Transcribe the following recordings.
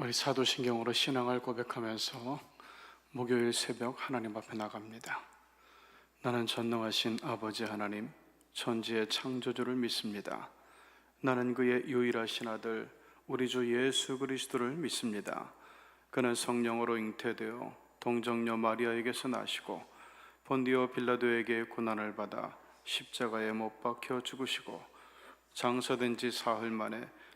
우리 사도신경으로 신앙을 고백하면서 목요일 새벽 하나님 앞에 나갑니다. 나는 전능하신 아버지 하나님, 천지의 창조주를 믿습니다. 나는 그의 유일하신 아들, 우리 주 예수 그리스도를 믿습니다. 그는 성령으로 잉태되어 동정녀 마리아에게서 나시고 본디오 빌라도에게 고난을 받아 십자가에 못 박혀 죽으시고 장사된 지 사흘 만에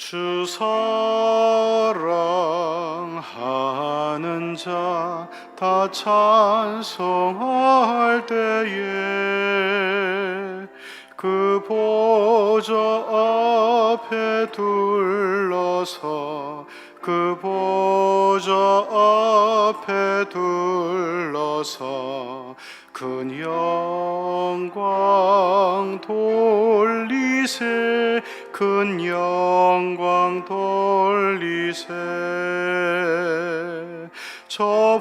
주 사랑하는 자 다 찬송할 때에 그 보좌 앞에 둘러서 그 보좌 앞에 둘러서 큰 영광 돌리세 큰 영광 돌리세. 저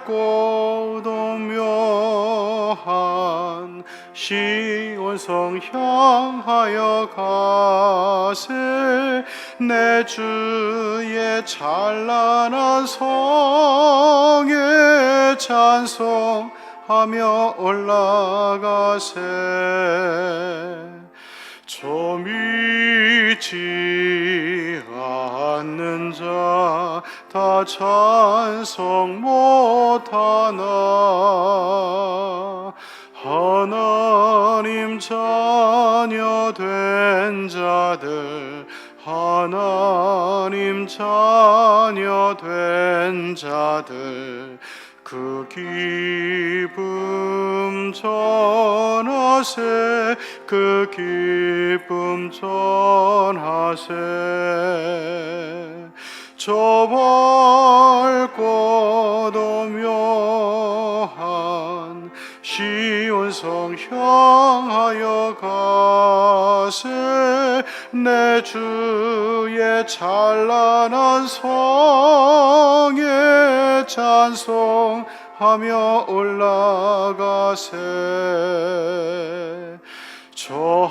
밝고 도 묘한 시온성 향하여 가세. 내 주의 찬란한 성에 찬송하며 올라가세 저 믿지 않는 자 다 찬송 못하나? 하나님 자녀 된 자들 하나님 자녀 된 자들 그 기쁨 전하세 그 기쁨 전하세. 저 밝고 도 묘한 시온성 향하여 가세. 내 주의 찬란한 성에 찬송하며 올라가세 저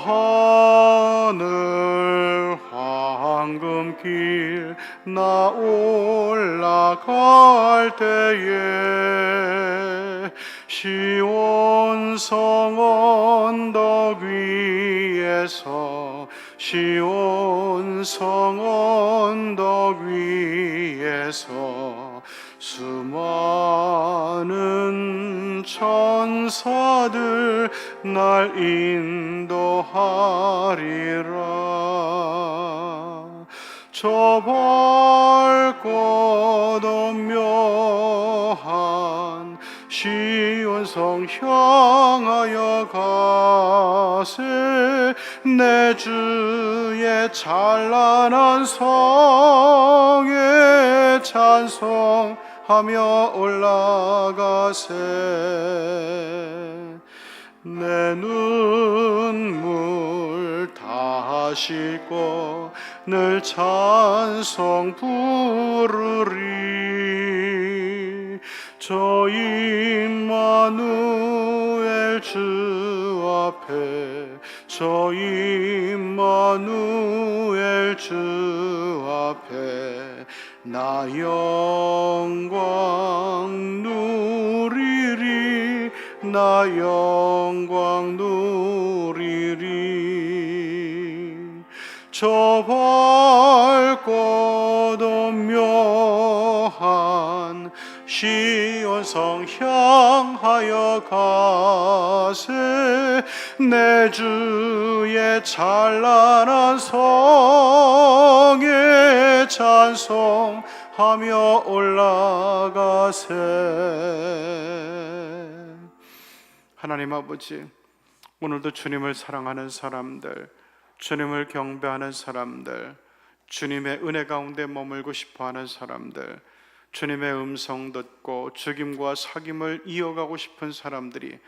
하늘 황금길 나 올라갈 때에 시온 성 언덕 위에서 시온 성 언덕 위에서 수많은 천사들 날 인도하리라. 저 밝고 도 묘한 시온성 향하여 가세. 내 주의 찬란한 성에 찬송하며 올라가세 내 눈물 다 씻고 늘 찬송 부르리. 저 임마누엘 주 앞에 저 임마누엘 주 앞에 나 영광 누리리 나 영광 누리리. 저 밝고 도묘한 시온성 성향하여 가세. 내 주의 찬란한 성에 찬송하며 올라가세 하나님 아버지 오늘도 주님을 사랑하는 사람들 주님을 경배하는 사람들 주님의 은혜 가운데 머물고 싶어 하는 사람들 주님의 음성 듣고 죽임과 사귐을 이어가고 싶은 사람들이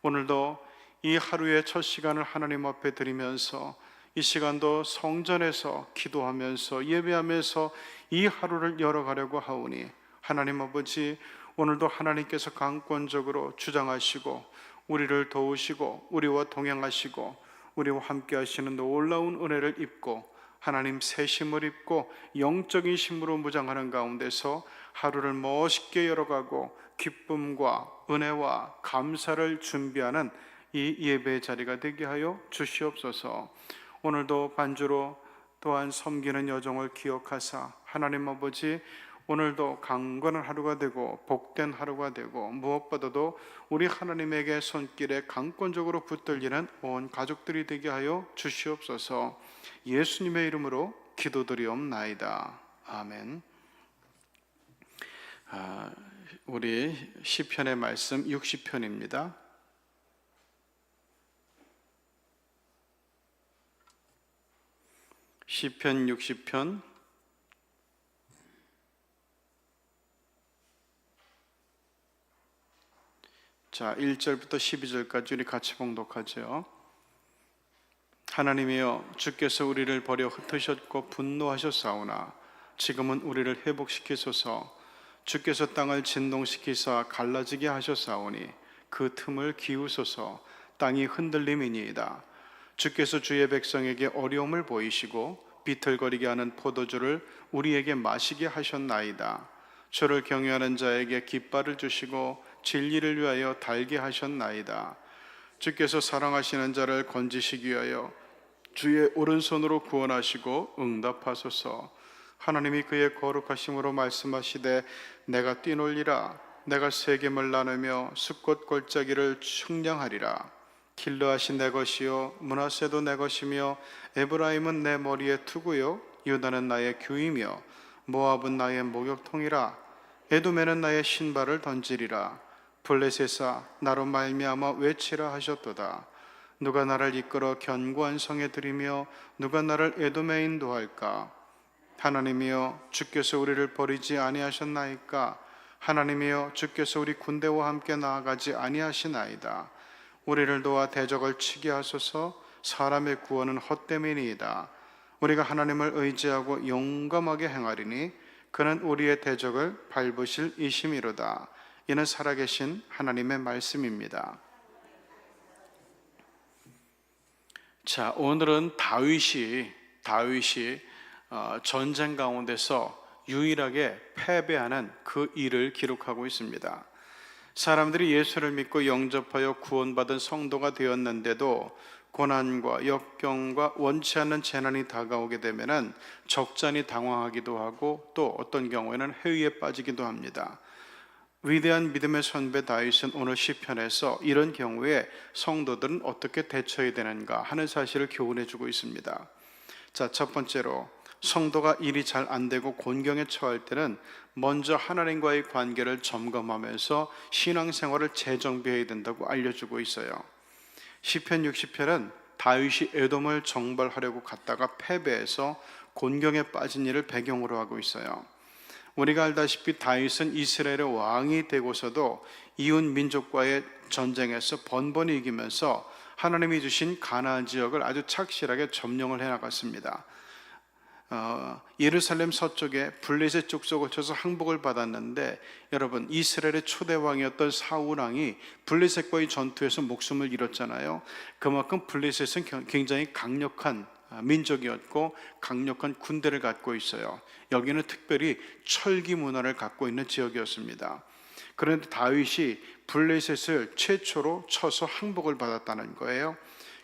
오늘도 이 하루의 첫 시간을 하나님 앞에 드리면서 이 시간도 성전에서 기도하면서 예배하면서 이 하루를 열어가려고 하오니 하나님 아버지 오늘도 하나님께서 강권적으로 주장하시고 우리를 도우시고 우리와 동행하시고 우리와 함께 하시는 놀라운 은혜를 입고 하나님 새 힘을 입고 영적인 힘으로 무장하는 가운데서 하루를 멋있게 열어가고 기쁨과 은혜와 감사를 준비하는 이 예배의 자리가 되게 하여 주시옵소서. 오늘도 반주로 또한 섬기는 여정을 기억하사 하나님 아버지 오늘도 강건한 하루가 되고 복된 하루가 되고 무엇보다도 우리 하나님에게 손길에 강권적으로 붙들리는 온 가족들이 되게 하여 주시옵소서. 예수님의 이름으로 기도드리옵나이다. 아멘. 아, 우리 시편의 말씀 60편입니다. 시편 60편 자, 1절부터 12절까지 우리 같이 봉독하죠. 하나님이여 주께서 우리를 버려 흩으셨고 분노하셨사오나 지금은 우리를 회복시키소서. 주께서 땅을 진동시키사 갈라지게 하셨사오니 그 틈을 기우소서. 땅이 흔들림이니이다. 주께서 주의 백성에게 어려움을 보이시고 비틀거리게 하는 포도주를 우리에게 마시게 하셨나이다. 주를 경외하는 자에게 깃발을 주시고 진리를 위하여 달게 하셨나이다. 주께서 사랑하시는 자를 건지시기 위하여 주의 오른손으로 구원하시고 응답하소서. 하나님이 그의 거룩하심으로 말씀하시되 내가 뛰놀리라. 내가 세겜을 나누며 숲꽃 골짜기를 측량하리라. 길르하신 내 것이요 문하세도 내 것이며 에브라임은 내 머리에 투구요 유다는 나의 규이며 모압은 나의 목욕통이라. 에돔에는 나의 신발을 던지리라 블레셋아 나로 말미암아 외치라 하셨도다. 누가 나를 이끌어 견고한 성에 들이며 누가 나를 에돔에 인도할까? 하나님이여 주께서 우리를 버리지 아니하셨나이까? 하나님이여 주께서 우리 군대와 함께 나아가지 아니하시나이다. 우리를 도와 대적을 치게 하소서. 사람의 구원은 헛됨이니이다. 우리가 하나님을 의지하고 용감하게 행하리니 그는 우리의 대적을 밟으실 이심이로다 이는 살아계신 하나님의 말씀입니다. 자, 오늘은 다윗이 다윗이 어, 전쟁 가운데서 유일하게 패배하는 그 일을 기록하고 있습니다. 사람들이 예수를 믿고 영접하여 구원받은 성도가 되었는데도 고난과 역경과 원치 않는 재난이 다가오게 되면은 적잖이 당황하기도 하고 또 어떤 경우에는 회의에 빠지기도 합니다. 위대한 믿음의 선배 다윗은 오늘 시편에서 이런 경우에 성도들은 어떻게 대처해야 되는가 하는 사실을 교훈해 주고 있습니다. 자, 첫 번째로 성도가 일이 잘 안 되고 곤경에 처할 때는 먼저 하나님과의 관계를 점검하면서 신앙생활을 재정비해야 된다고 알려주고 있어요. 시편 60편은 다윗이 에돔을 정벌하려고 갔다가 패배해서 곤경에 빠진 일을 배경으로 하고 있어요. 우리가 알다시피 다윗은 이스라엘의 왕이 되고서도 이웃 민족과의 전쟁에서 번번이 이기면서 하나님이 주신 가나안 지역을 아주 착실하게 점령을 해 나갔습니다. 어, 예루살렘 서쪽에 블레셋 족속을 쳐서 항복을 받았는데 여러분 이스라엘의 초대 왕이었던 사울 왕이 블레셋과의 전투에서 목숨을 잃었잖아요. 그만큼 블레셋은 굉장히 강력한 아, 민족이었고 강력한 군대를 갖고 있어요. 여기는 특별히 철기 문화를 갖고 있는 지역이었습니다. 그런데 다윗이 블레셋을 최초로 쳐서 항복을 받았다는 거예요.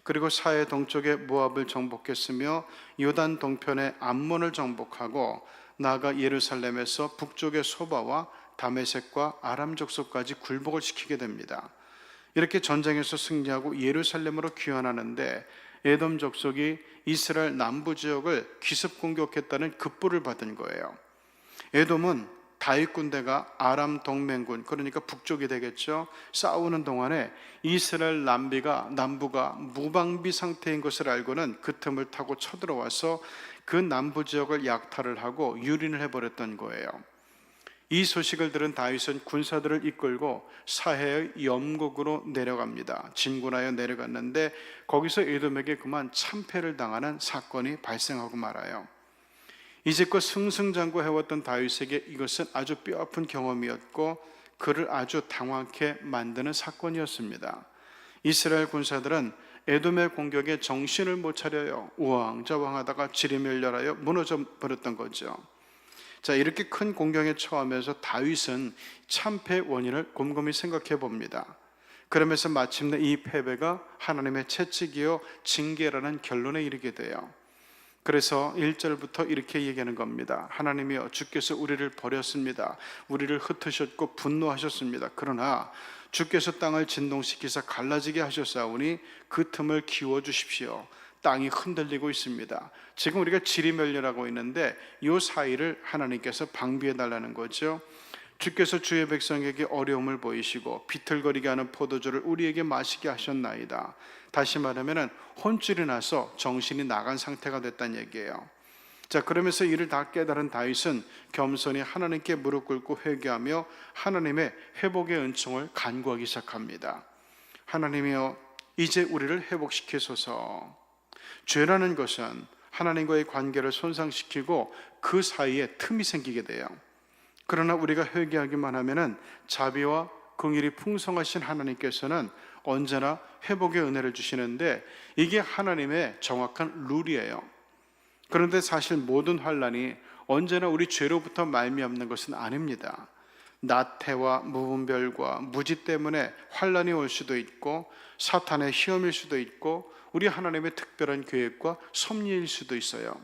그리고 사해 동쪽의 모압을 정복했으며 요단 동편의 암몬을 정복하고 나아가 예루살렘에서 북쪽의 소바와 다메섹과 아람 족속까지 굴복을 시키게 됩니다. 이렇게 전쟁에서 승리하고 예루살렘으로 귀환하는데 에돔 족속이 이스라엘 남부 지역을 기습 공격했다는 급부를 받은 거예요. 에돔은 다윗 군대가 아람 동맹군 그러니까 북쪽이 되겠죠. 싸우는 동안에 이스라엘 남비가 남부가 무방비 상태인 것을 알고는 그 틈을 타고 쳐들어와서 그 남부 지역을 약탈을 하고 유린을 해버렸던 거예요. 이 소식을 들은 다윗은 군사들을 이끌고 사해의 염곡으로 내려갑니다. 진군하여 내려갔는데 거기서 에돔에게 그만 참패를 당하는 사건이 발생하고 말아요. 이제껏 승승장구해왔던 다윗에게 이것은 아주 뼈아픈 경험이었고 그를 아주 당황케 만드는 사건이었습니다. 이스라엘 군사들은 에돔의 공격에 정신을 못 차려요. 우왕좌왕하다가 지리멸렬하여 무너져 버렸던 거죠. 자 이렇게 큰 공경에 처하면서 다윗은 참패 원인을 곰곰이 생각해 봅니다. 그러면서 마침내 이 패배가 하나님의 채찍이요 징계라는 결론에 이르게 돼요. 그래서 1절부터 이렇게 얘기하는 겁니다. 하나님이여 주께서 우리를 버렸습니다. 우리를 흩으셨고 분노하셨습니다. 그러나 주께서 땅을 진동시키사 갈라지게 하셨사오니 그 틈을 키워 주십시오. 땅이 흔들리고 있습니다. 지금 우리가 지리멸렬하고 있는데 이 사이를 하나님께서 방비해 달라는 거죠. 주께서 주의 백성에게 어려움을 보이시고 비틀거리게 하는 포도주를 우리에게 마시게 하셨나이다. 다시 말하면은 혼쭐이 나서 정신이 나간 상태가 됐다는 얘기예요. 자, 그러면서 이를 다 깨달은 다윗은 겸손히 하나님께 무릎 꿇고 회개하며 하나님의 회복의 은총을 간구하기 시작합니다. 하나님이여 이제 우리를 회복시키소서. 죄라는 것은 하나님과의 관계를 손상시키고 그 사이에 틈이 생기게 돼요. 그러나 우리가 회개하기만 하면은 자비와 긍휼이 풍성하신 하나님께서는 언제나 회복의 은혜를 주시는데 이게 하나님의 정확한 룰이에요. 그런데 사실 모든 환란이 언제나 우리 죄로부터 말미암는 것은 아닙니다. 나태와 무분별과 무지 때문에 환란이 올 수도 있고 사탄의 시험일 수도 있고 우리 하나님의 특별한 계획과 섭리일 수도 있어요.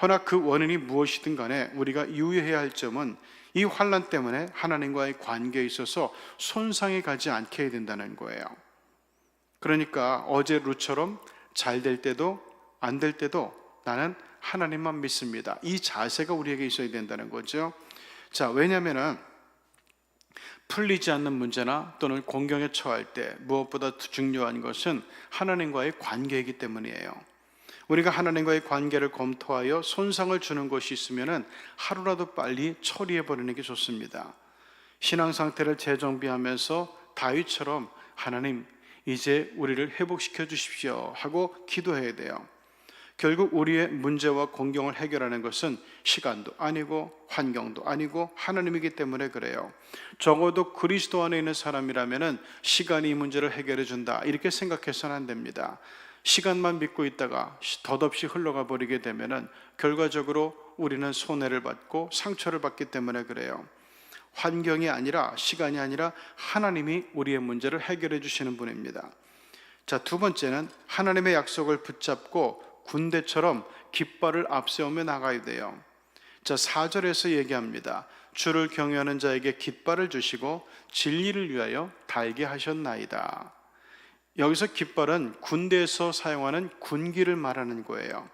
허나 그 원인이 무엇이든 간에 우리가 유의해야 할 점은 이 환란 때문에 하나님과의 관계에 있어서 손상이 가지 않게 해야 된다는 거예요. 그러니까 어제 루처럼 잘 될 때도 안 될 때도 나는 하나님만 믿습니다. 이 자세가 우리에게 있어야 된다는 거죠. 자, 왜냐면은 풀리지 않는 문제나 또는 공경에 처할 때 무엇보다 중요한 것은 하나님과의 관계이기 때문이에요. 우리가 하나님과의 관계를 검토하여 손상을 주는 것이 있으면은 하루라도 빨리 처리해 버리는 게 좋습니다. 신앙 상태를 재정비하면서 다윗처럼 하나님 이제 우리를 회복시켜 주십시오 하고 기도해야 돼요. 결국 우리의 문제와 공경을 해결하는 것은 시간도 아니고 환경도 아니고 하나님이기 때문에 그래요. 적어도 그리스도 안에 있는 사람이라면은 시간이 이 문제를 해결해 준다 이렇게 생각해서는 안 됩니다. 시간만 믿고 있다가 덧없이 흘러가 버리게 되면은 결과적으로 우리는 손해를 받고 상처를 받기 때문에 그래요. 환경이 아니라 시간이 아니라 하나님이 우리의 문제를 해결해 주시는 분입니다. 자, 두 번째는 하나님의 약속을 붙잡고 군대처럼 깃발을 앞세우며 나가야 돼요. 자, 4절에서 얘기합니다. 주를 경외하는 자에게 깃발을 주시고 진리를 위하여 달게 하셨나이다. 여기서 깃발은 군대에서 사용하는 군기를 말하는 거예요.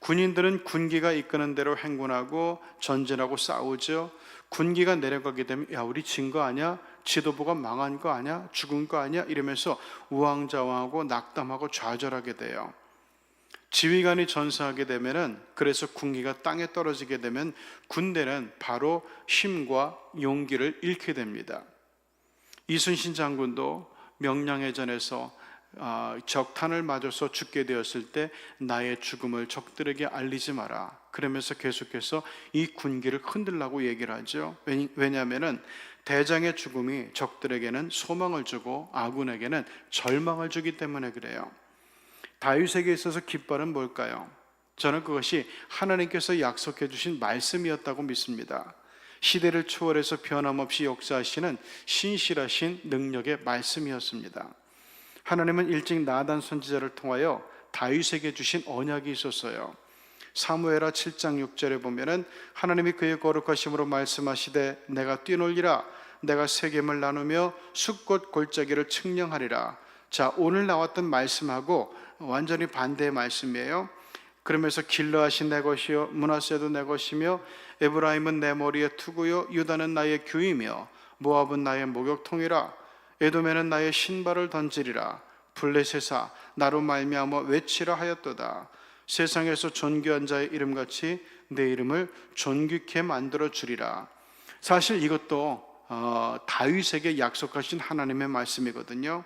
군인들은 군기가 이끄는 대로 행군하고 전진하고 싸우죠. 군기가 내려가게 되면 야 우리 진 거 아니야? 지도부가 망한 거 아니야? 죽은 거 아니야? 이러면서 우왕좌왕하고 낙담하고 좌절하게 돼요. 지휘관이 전사하게 되면은 그래서 군기가 땅에 떨어지게 되면 군대는 바로 힘과 용기를 잃게 됩니다. 이순신 장군도 명량해전에서 아, 적탄을 맞아서 죽게 되었을 때 나의 죽음을 적들에게 알리지 마라. 그러면서 계속해서 이 군기를 흔들라고 얘기를 하죠. 왜냐하면은 대장의 죽음이 적들에게는 소망을 주고 아군에게는 절망을 주기 때문에 그래요. 다윗에게 있어서 깃발은 뭘까요? 저는 그것이 하나님께서 약속해 주신 말씀이었다고 믿습니다. 시대를 초월해서 변함없이 역사하시는 신실하신 능력의 말씀이었습니다. 하나님은 일찍 나단 선지자를 통하여 다윗에게 주신 언약이 있었어요. 사무엘하 7장 6절에 보면은 하나님이 그의 거룩하심으로 말씀하시되 내가 뛰놀리라 내가 세겜을 나누며 숫꽃 골짜기를 측량하리라. 자, 오늘 나왔던 말씀하고 완전히 반대의 말씀이에요. 그러면서 길러하신 내 것이요 문하세도 내 것이며 에브라임은 내 머리에 투구요 유다는 나의 규이며 모압은 나의 목욕통이라 에돔에는 나의 신발을 던지리라 블레셋아 나로 말미암아 외치라 하였도다 세상에서 존귀한 자의 이름같이 내 이름을 존귀케 만들어 주리라 사실 이것도 어, 다윗에게 약속하신 하나님의 말씀이거든요.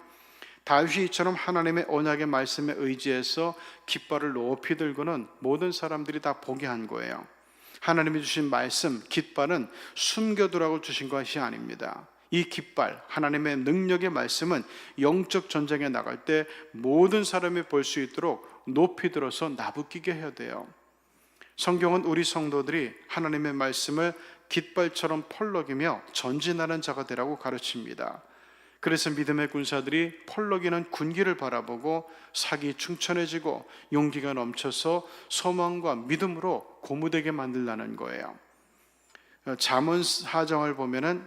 다윗이 이처럼 하나님의 언약의 말씀에 의지해서 깃발을 높이 들고는 모든 사람들이 다 보게 한 거예요. 하나님이 주신 말씀, 깃발은 숨겨두라고 주신 것이 아닙니다. 이 깃발, 하나님의 능력의 말씀은 영적 전쟁에 나갈 때 모든 사람이 볼 수 있도록 높이 들어서 나부끼게 해야 돼요. 성경은 우리 성도들이 하나님의 말씀을 깃발처럼 펄럭이며 전진하는 자가 되라고 가르칩니다. 그래서 믿음의 군사들이 펄럭이는 군기를 바라보고 사기 충천해지고 용기가 넘쳐서 소망과 믿음으로 고무되게 만들라는 거예요. 잠언 사정을 보면은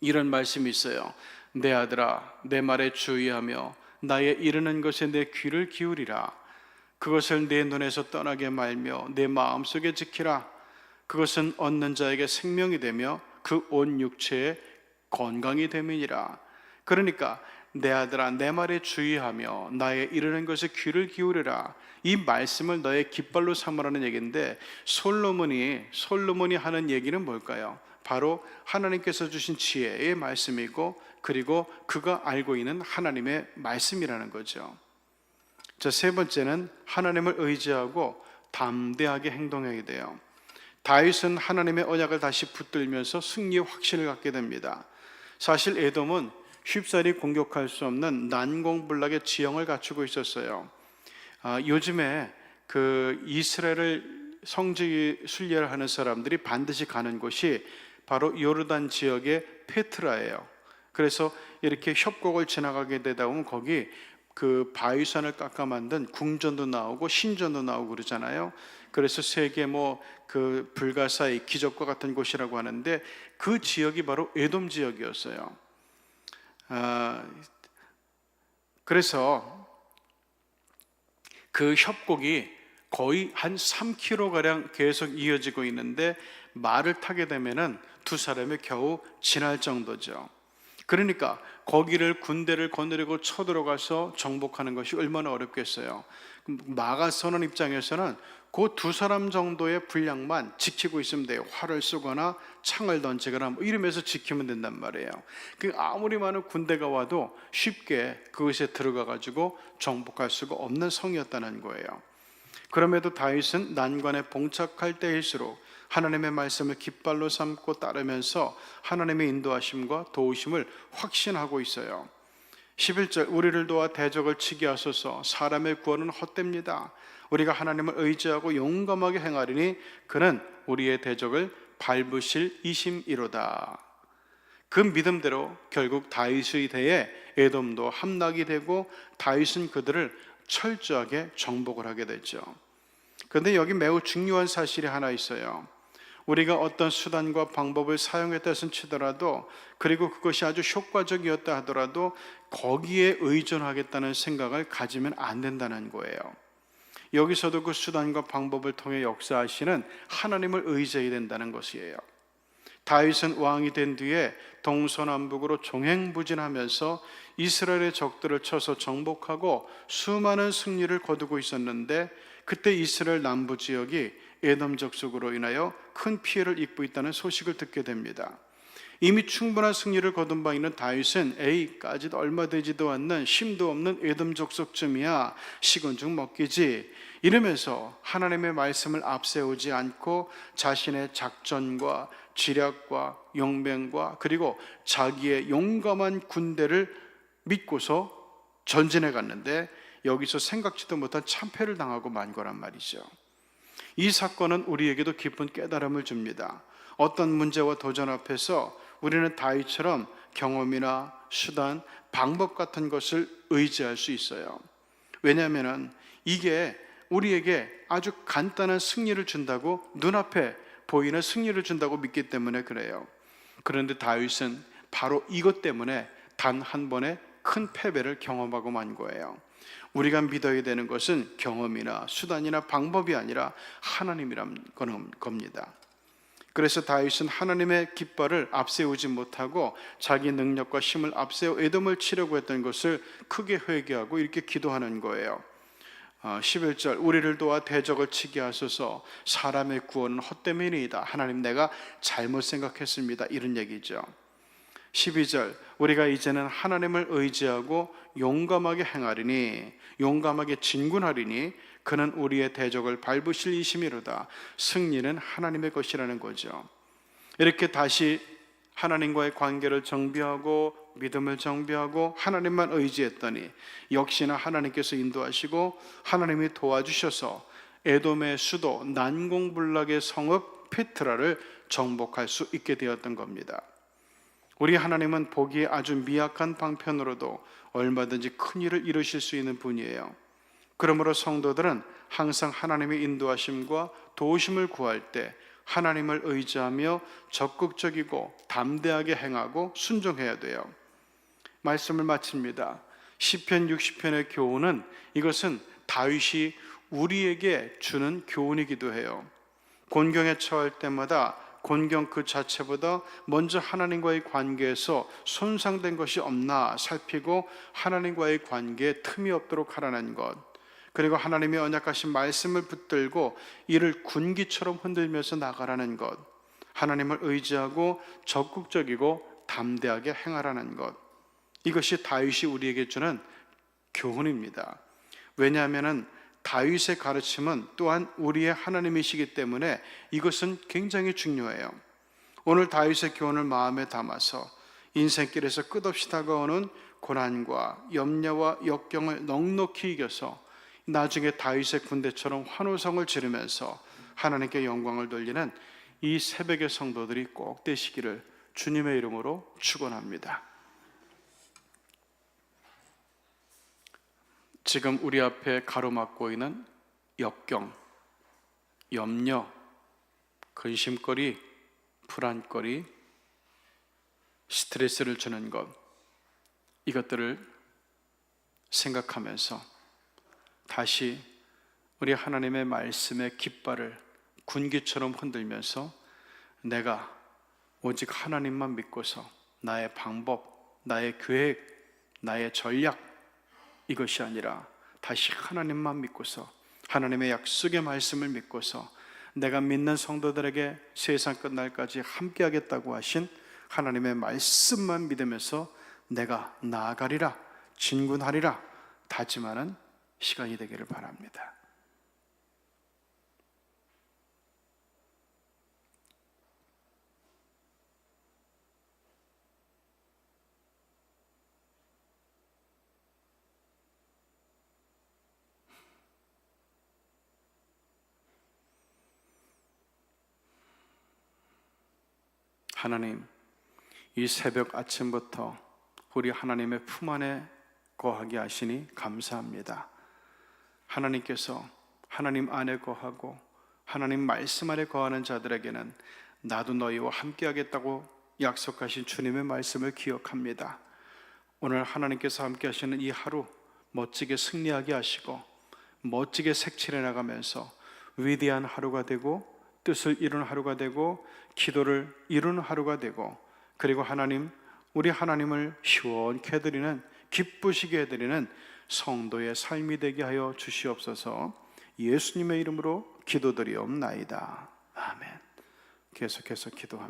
이런 말씀이 있어요. 내 아들아, 내 말에 주의하며 나의 이르는 것에 내 귀를 기울이라. 그것을 내 눈에서 떠나게 말며 내 마음 속에 지키라. 그것은 얻는 자에게 생명이 되며 그 온 육체에 건강이 됨이니라. 그러니까 내 아들아 내 말에 주의하며 나의 이르는 것에 귀를 기울여라. 이 말씀을 너의 깃발로 삼으라는 얘기인데 솔로몬이 솔로몬이 하는 얘기는 뭘까요? 바로 하나님께서 주신 지혜의 말씀이고 그리고 그가 알고 있는 하나님의 말씀이라는 거죠. 자, 세 번째는 하나님을 의지하고 담대하게 행동해야 돼요. 다윗은 하나님의 언약을 다시 붙들면서 승리의 확신을 갖게 됩니다. 사실 에돔은 쉽사리 공격할 수 없는 난공불락의 지형을 갖추고 있었어요. 아, 요즘에 그 이스라엘을 성지 순례를 하는 사람들이 반드시 가는 곳이 바로 요르단 지역의 페트라예요. 그래서 이렇게 협곡을 지나가게 되다 보면 거기 그 바위산을 깎아 만든 궁전도 나오고 신전도 나오고 그러잖아요. 그래서 세계 뭐 그 불가사의 기적과 같은 곳이라고 하는데 그 지역이 바로 에돔 지역이었어요. 아, 그래서 그 협곡이 거의 한 3km 가량 계속 이어지고 있는데 말을 타게 되면은 두 사람이 겨우 지날 정도죠. 그러니까 거기를 군대를 거느리고 쳐들어가서 정복하는 것이 얼마나 어렵겠어요. 마가선언 입장에서는 그 두 사람 정도의 분량만 지키고 있으면 돼요. 활을 쏘거나 창을 던지거나 뭐 이러면서 지키면 된단 말이에요. 그 아무리 많은 군대가 와도 쉽게 그것에 들어가 가지고 정복할 수가 없는 성이었다는 거예요. 그럼에도 다윗은 난관에 봉착할 때일수록 하나님의 말씀을 깃발로 삼고 따르면서 하나님의 인도하심과 도우심을 확신하고 있어요. 11절 우리를 도와 대적을 치게 하소서 사람의 구원은 헛됩니다. 우리가 하나님을 의지하고 용감하게 행하리니 그는 우리의 대적을 밟으실 이심이로다. 그 믿음대로 결국 다윗의 대에 에돔도 함락이 되고 다윗은 그들을 철저하게 정복을 하게 됐죠. 그런데 여기 매우 중요한 사실이 하나 있어요. 우리가 어떤 수단과 방법을 사용했다 치더라도 그리고 그것이 아주 효과적이었다 하더라도 거기에 의존하겠다는 생각을 가지면 안 된다는 거예요. 여기서도 그 수단과 방법을 통해 역사하시는 하나님을 의지해야 된다는 것이에요. 다윗은 왕이 된 뒤에 동서남북으로 종행부진하면서 이스라엘의 적들을 쳐서 정복하고 수많은 승리를 거두고 있었는데 그때 이스라엘 남부 지역이 에돔 적속으로 인하여 큰 피해를 입고 있다는 소식을 듣게 됩니다. 이미 충분한 승리를 거둔 바 있는 다윗은 에이까지도 얼마 되지도 않는 심도 없는 에돔 족속쯤이야 식은 죽 먹기지 이러면서 하나님의 말씀을 앞세우지 않고 자신의 작전과 지략과 용병과 그리고 자기의 용감한 군대를 믿고서 전진해 갔는데 여기서 생각지도 못한 참패를 당하고 만 거란 말이죠. 이 사건은 우리에게도 깊은 깨달음을 줍니다. 어떤 문제와 도전 앞에서 우리는 다윗처럼 경험이나 수단, 방법 같은 것을 의지할 수 있어요. 왜냐하면 이게 우리에게 아주 간단한 승리를 준다고 눈앞에 보이는 승리를 준다고 믿기 때문에 그래요. 그런데 다윗은 바로 이것 때문에 단 한 번의 큰 패배를 경험하고 만 거예요. 우리가 믿어야 되는 것은 경험이나 수단이나 방법이 아니라 하나님이란 겁니다. 그래서 다윗은 하나님의 깃발을 앞세우지 못하고 자기 능력과 힘을 앞세워 에돔을 치려고 했던 것을 크게 회개하고 이렇게 기도하는 거예요. 11절 우리를 도와 대적을 치게 하소서 사람의 구원은 헛됨이니이다. 하나님 내가 잘못 생각했습니다. 이런 얘기죠. 12절 우리가 이제는 하나님을 의지하고 용감하게 행하리니 용감하게 진군하리니 그는 우리의 대적을 밟으실 이심이로다. 승리는 하나님의 것이라는 거죠. 이렇게 다시 하나님과의 관계를 정비하고 믿음을 정비하고 하나님만 의지했더니 역시나 하나님께서 인도하시고 하나님이 도와주셔서 에돔의 수도 난공불락의 성읍 페트라를 정복할 수 있게 되었던 겁니다. 우리 하나님은 보기에 아주 미약한 방편으로도 얼마든지 큰 일을 이루실 수 있는 분이에요. 그러므로 성도들은 항상 하나님의 인도하심과 도우심을 구할 때 하나님을 의지하며 적극적이고 담대하게 행하고 순종해야 돼요. 말씀을 마칩니다. 시편 60편의 교훈은 이것은 다윗이 우리에게 주는 교훈이기도 해요. 곤경에 처할 때마다 곤경 그 자체보다 먼저 하나님과의 관계에서 손상된 것이 없나 살피고 하나님과의 관계에 틈이 없도록 하라는 것. 그리고 하나님의 언약하신 말씀을 붙들고 이를 군기처럼 흔들면서 나가라는 것. 하나님을 의지하고 적극적이고 담대하게 행하라는 것. 이것이 다윗이 우리에게 주는 교훈입니다. 왜냐하면은 다윗의 가르침은 또한 우리의 하나님이시기 때문에 이것은 굉장히 중요해요. 오늘 다윗의 교훈을 마음에 담아서 인생길에서 끝없이 다가오는 고난과 염려와 역경을 넉넉히 이겨서 나중에 다윗의 군대처럼 환호성을 지르면서 하나님께 영광을 돌리는 이 새벽의 성도들이 꼭 되시기를 주님의 이름으로 축원합니다. 지금 우리 앞에 가로막고 있는 역경, 염려, 근심거리, 불안거리, 스트레스를 주는 것, 이것들을 생각하면서 다시 우리 하나님의 말씀의 깃발을 군기처럼 흔들면서 내가 오직 하나님만 믿고서 나의 방법, 나의 계획, 나의 전략, 이것이 아니라 다시 하나님만 믿고서 하나님의 약속의 말씀을 믿고서 내가 믿는 성도들에게 세상 끝날까지 함께 하겠다고 하신 하나님의 말씀만 믿으면서 내가 나아가리라 진군하리라 다짐하는 시간이 되기를 바랍니다. 하나님, 이 새벽 아침부터 우리 하나님의 품 안에 거하게 하시니 감사합니다. 하나님께서 하나님 안에 거하고 하나님 말씀 안에 거하는 자들에게는 나도 너희와 함께 하겠다고 약속하신 주님의 말씀을 기억합니다. 오늘 하나님께서 함께 하시는 이 하루 멋지게 승리하게 하시고 멋지게 색칠해 나가면서 위대한 하루가 되고 뜻을 이루는 하루가 되고 기도를 이루는 하루가 되고 그리고 하나님 우리 하나님을 시원케 해드리는 기쁘시게 해드리는 성도의 삶이 되게 하여 주시옵소서 예수님의 이름으로 기도드리옵나이다. 아멘. 계속해서 기도합니다.